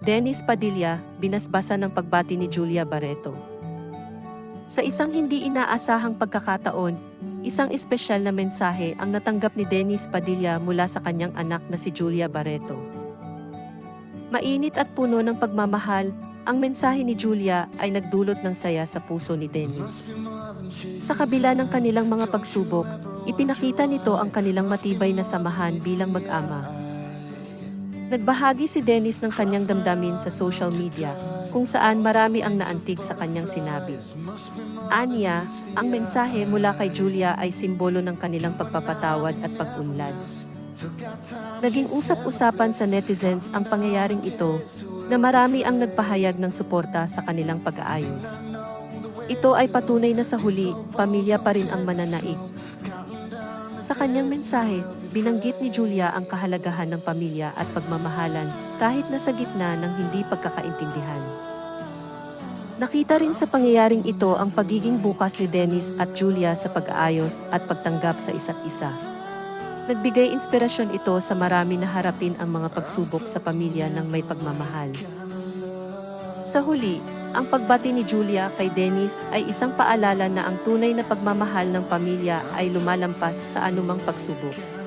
Dennis Padilla, binasbasa ng pagbati ni Julia Barreto. Sa isang hindi inaasahang pagkakataon, isang espesyal na mensahe ang natanggap ni Dennis Padilla mula sa kanyang anak na si Julia Barreto. Mainit at puno ng pagmamahal, ang mensahe ni Julia ay nagdulot ng saya sa puso ni Dennis. Sa kabila ng kanilang mga pagsubok, ipinakita nito ang kanilang matibay na samahan bilang mag-ama. Nagbahagi si Dennis ng kanyang damdamin sa social media, kung saan marami ang naantig sa kanyang sinabi. Aniya, ang mensahe mula kay Julia ay simbolo ng kanilang pagpapatawad at pag-unlad. Naging usap-usapan sa netizens ang pangyayaring ito na marami ang nagpahayag ng suporta sa kanilang pag-aayos. Ito ay patunay na sa huli, pamilya pa rin ang mananaig. Sa kanyang mensahe, binanggit ni Julia ang kahalagahan ng pamilya at pagmamahalan kahit nasa gitna ng hindi pagkakaintindihan. Nakita rin sa pangyayaring ito ang pagiging bukas ni Dennis at Julia sa pag-aayos at pagtanggap sa isa't isa. Nagbigay inspirasyon ito sa marami na harapin ang mga pagsubok sa pamilya ng may pagmamahal. Sa huli, ang pagbati ni Julia kay Dennis ay isang paalala na ang tunay na pagmamahal ng pamilya ay lumalampas sa anumang pagsubok.